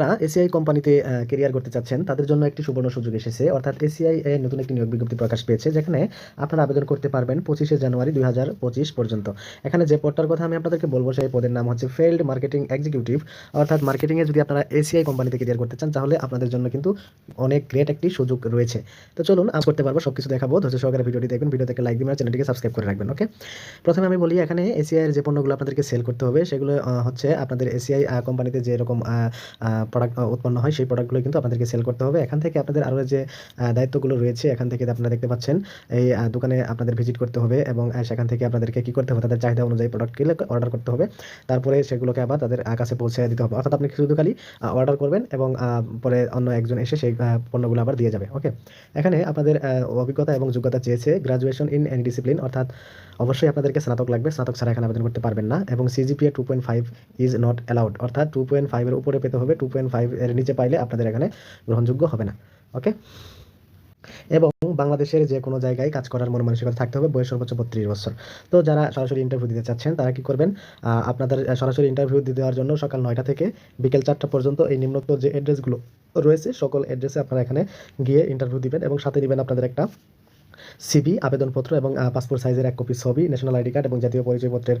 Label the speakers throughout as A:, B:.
A: যারা এসিআই কোম্পানিতে কেরিয়ার করতে চাচ্ছেন, তাদের জন্য একটি সুবর্ণ সুযোগ এসেছে। অর্থাৎ এসিআই এর নতুন একটি নিয়োগ বিজ্ঞপ্তি প্রকাশ পেয়েছে, যেখানে আপনারা আবেদন করতে পারবেন পঁচিশে জানুয়ারি দুই হাজার পঁচিশ পর্যন্ত। এখানে যে পদটার কথা আমি আপনাদেরকে বলব, সেই পদের নাম হচ্ছে ফিল্ড মার্কেটিং এক্সিকিউটিভ অর্থাৎ মার্কেটিংয়ে যদি আপনারা এসিআই কোম্পানিতে কেরিয়ার করতে চান, তাহলে আপনাদের জন্য কিন্তু অনেক গ্রেট একটি সুযোগ রয়েছে। তো চলুন আজ করতে পারব সব কিছু দেখাবো। ধৈর্য সহকারে ভিডিওটি দেখবেন ভিডিও থেকে লাইক দিবেন আর চ্যানেলটিকে সাবস্ক্রাইব করে রাখবেন ওকে প্রথমে আমি বলি, এখানে এসিআই এর যে পণ্যগুলো আপনাদেরকে সেল করতে হবে, সেগুলো হচ্ছে আপনাদের এসিআই কোম্পানিতে যে এরকম প্রোডাক্ট উৎপন্ন হয়, সেই প্রোডাক্টগুলো কিন্তু আপনাদেরকে সেল করতে হবে। এখান থেকে আপনাদের আরও যে দায়িত্বগুলো রয়েছে, এখান থেকে আপনারা দেখতে পাচ্ছেন, এই দোকানে আপনাদের ভিজিট করতে হবে এবং সেখান থেকে আপনাদেরকে কী করতে হবে, তাদের চাহিদা অনুযায়ী প্রোডাক্টগুলো অর্ডার করতে হবে। তারপরে সেগুলোকে আবার তাদের কাছে পৌঁছে দিতে হবে। অর্থাৎ আপনি শুধু খালি অর্ডার করবেন এবং পরে অন্য একজন এসে সেই পণ্যগুলো আবার দিয়ে যাবে। ওকে এখানে আপনাদের অভিজ্ঞতা এবং যোগ্যতা চেয়েছে গ্রাজুয়েশন ইন এনি ডিসিপ্লিন অর্থাৎ অবশ্যই আপনাদেরকে স্নাতক লাগবে। স্নাতক ছাড়া এখানে আবেদন করতে পারবেন না এবং CGPA two point five is not allowed অর্থাৎ টু পয়েন্ট ফাইভের উপরে পেতে হবে টু পয়েন্ট ফাইভ এর নিচে পাইলে আপনাদের এখানে গ্রহণযোগ্য হবে না। ওকে? এবং বাংলাদেশের যে কোনো জায়গায় কাজ করার মন মানসিকতা থাকতে হবে, বয়স সর্বোচ্চ বত্রিশ বছর। তো যারা সরাসরি ইন্টারভিউ দিতে চাচ্ছেন, তারা কি করবেন? আপনাদের সরাসরি ইন্টারভিউ দিতে দেওয়ার জন্য সকাল নয়টা থেকে বিকেল চারটা পর্যন্ত এই নিম্নোক্ত যে অ্যাড্রেসগুলো রয়েছে, সকল অ্যাড্রেসে আপনারা এখানে গিয়ে ইন্টারভিউ দিবেন এবং সাথে নেবেন আপনাদের একটা সিবি আবেদনপত্র এবং পাসপোর্ট সাইজের এক কপি ছবি ন্যাশনাল আইডি কার্ড এবং জাতীয় পরিচয়পত্রের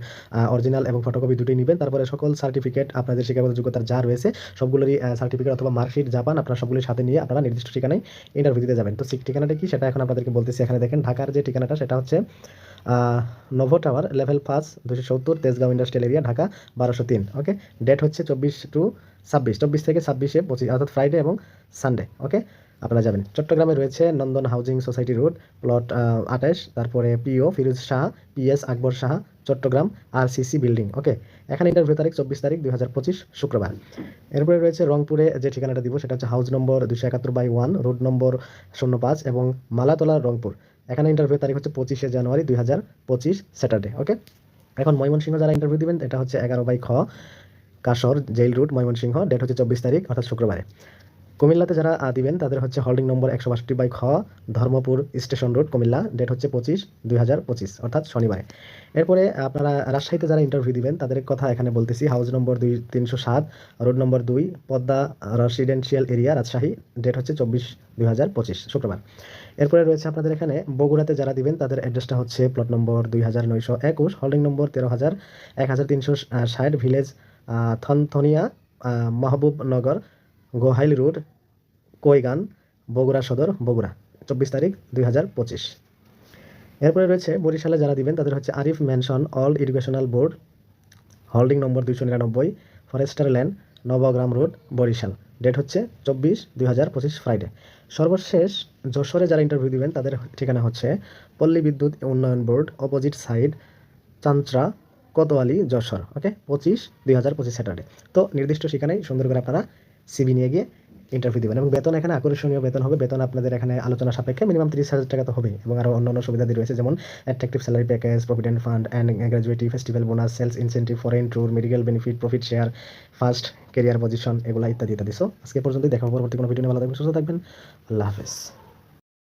A: অরিজিনাল এবং ফটোকপি দুটোই নেবেন। তারপরে সকল সার্টিফিকেট আপনাদের শিক্ষাগত যোগ্যতার যা রয়েছে, সবগুলোরই সার্টিফিকেট অথবা মার্কশিট যা পান, আপনারা সবগুলির সাথে নিয়ে আপনারা নির্দিষ্ট ঠিকানায় ইন্টারভিউ দিতে যাবেন। তো সেই ঠিকানাটা কি? সেটা এখন আপনাদেরকে বলতেছি। এখানে দেখেন, ঢাকার যে ঠিকানাটা, সেটা হচ্ছে নোভো টাওয়ার লেভেল পাঁচ দুশো সত্তর, তেজগাঁও ইন্ডাস্ট্রিয়াল এরিয়া ঢাকা, বারোশো তিন। ওকে? ডেট হচ্ছে চব্বিশ টু ছাব্বিশ। চব্বিশ থেকে ছাব্বিশে পঁচিশ, অর্থাৎ ফ্রাইডে এবং সানডে ওকে? আপনারা যাবেন। চট্টগ্রামে রয়েছে Nandan housing society road, plot আঠাশ, তারপরে পিও, ফিরোজ শাহ, পিএস আকবর শাহ, চট্টগ্রাম আর সিসি বিল্ডিং, ওকে? এখানে ইন্টারভিউ তারিখ চব্বিশ তারিখ দুই হাজার পঁচিশ শুক্রবার। এরপরে রয়েছে রংপুরে যে ঠিকানাটা দিব, সেটা হচ্ছে হাউস নম্বর দুশো একাত্তর বাই ওয়ান, রোড নম্বর শূন্য পাঁচ এবং মালাতলা রংপুর। এখানে ইন্টারভিউ তারিখ হচ্ছে পঁচিশে জানুয়ারি দুই হাজার পঁচিশ স্যাটারডে ওকে? এখন ময়মনসিংহ যারা ইন্টারভিউ দেবেন, এটা হচ্ছে এগারো বাই খ Kashar jail road, Mymensingh date হচ্ছে চব্বিশ তারিখ, অর্থাৎ শুক্রবারে। কুমিল্লাতে যারা দিবেন, তাদের হচ্ছে হোল্ডিং নম্বর একশো বাষট্টি বাই খ, Dharmapur station road Comilla date হচ্ছে পঁচিশ দুই হাজার পঁচিশ, অর্থাৎ শনিবারে। এরপরে আপনারা রাজশাহীতে যারা ইন্টারভিউ দিবেন, তাদের কথা এখানে বলতেছি হাউস নম্বর দুই তিনশো সাত রোড নম্বর দুই, Padma residential area Rajshahi date হচ্ছে চব্বিশ দুই হাজার পঁচিশ, শুক্রবার। এরপরে রয়েছে আপনাদের এখানে, বগুড়াতে যারা দিবেন, তাদের অ্যাড্রেসটা হচ্ছে প্লট নম্বর দুই হাজার নয়শো একুশ হোল্ডিং নম্বর তেরো হাজার এক হাজার তিনশো ষাট ভিলেজ থনথনিয়া মাহবুবনগর গোহাইল রোড, কৈগান, বগুড়া সদর, বগুড়া, চব্বিশ তারিখ, দুই হাজার পঁচিশ। এরপরে রয়েছে বরিশালে যারা দিবেন, তাদের হচ্ছে Arif mansion all educational board, holding নম্বর দুইশো নিরানব্বই, forester land Nabagram road, Barishal. Date হচ্ছে চব্বিশ, দুই হাজার পঁচিশ ফ্রাইডে সর্বশেষ যশোরে যারা ইন্টারভিউ দিবেন, তাদের ঠিকানা হচ্ছে Palli Bidyut Unnayan board opposite side Chantra, Kotwali, Jessore. Okay পঁচিশ, দুই হাজার পঁচিশ স্যাটারডে তো নির্দিষ্ট ঠিকানায় সুন্দর করে আপনারা সিবি নিয়ে গিয়ে ইন্টারভিউ দেবেন। এবং বেতন এখানে আকর্ষণীয় বেতন হবে। বেতন আপনাদের এখানে আলোচনা সাপেক্ষে মিনিমাম তিরিশ হাজার টাকা তো হবে এবং আরও অন্যান্য সুবিধাদি রয়েছে, যেমন attractive salary package provident fund and gratuity festival bonus sales incentive foreign tour medical benefit profit share first career position এগুলো ইত্যাদি ইত্যাদি। সো আজকে পর্যন্ত দেখা পরবর্তী কোনো ভিডিও ভালো থাকবেন, সুস্থ থাকবেন। আল্লাহ হাফেজ।